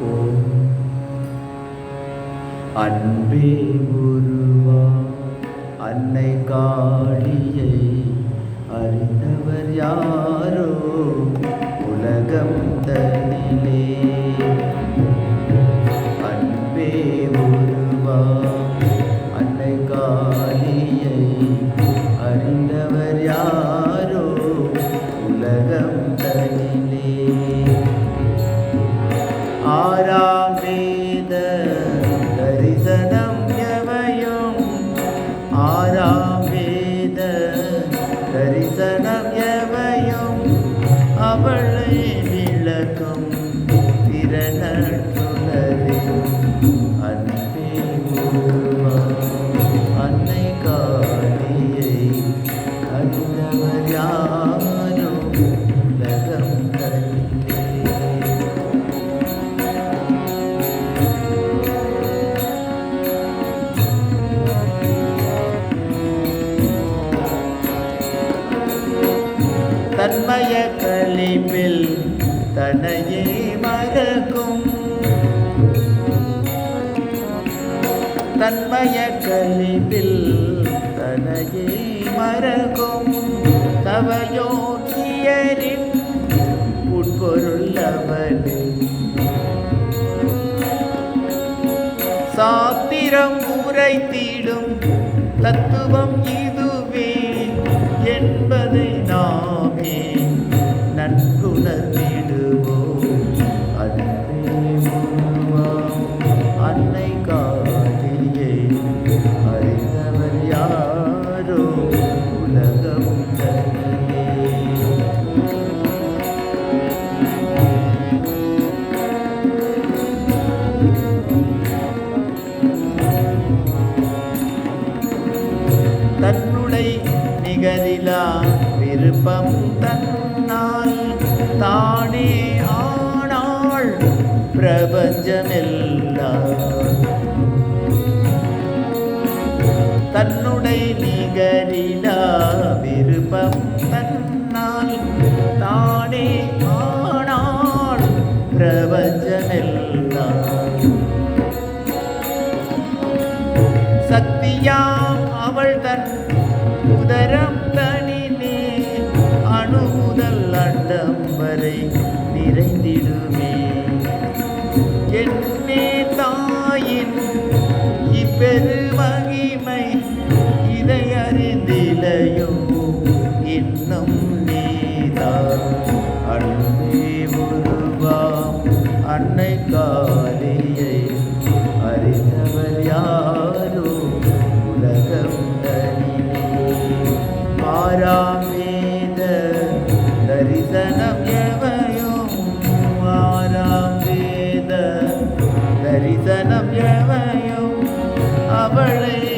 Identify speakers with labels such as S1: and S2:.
S1: போம் அன்பே தனம் எவையும் அவள் மய கழிப்பில் தனையே மறக்கும் தன்மய கழிப்பில் தனையே மறக்கும் தவயோக்கியரின் உட்பொருள் அவனே சாத்திரம் உரைத்திடும் தத்துவம் இதுவே என்பதை நன்குணர்ந்திடுவோம் அன்பே உருவாம் அன்னை காளியை அறிந்தவர் யாரோ உலகம் தன்னுடை நிகரிலா விருப்பம் தன்னால் தானே ஆனாள் பிரபஞ்சமெல்லாம். தன்னுடை நிகரிலா விருப்பம் தன்னால் தானே ஆனாள் பிரபஞ்சமெல்லாம். சக்தியாம் அவள் தன் உதரம் நிறைந்திடுமே என்னே தாயின் இப்பெரு இதை அறிந்திலையோ இன்னும் நீதான். அன்பே உருவாம் அன்னை காளியை அறிந்தவர் யாரோ உலகம் தனிலே தரிசனம் எவையும் அவளை.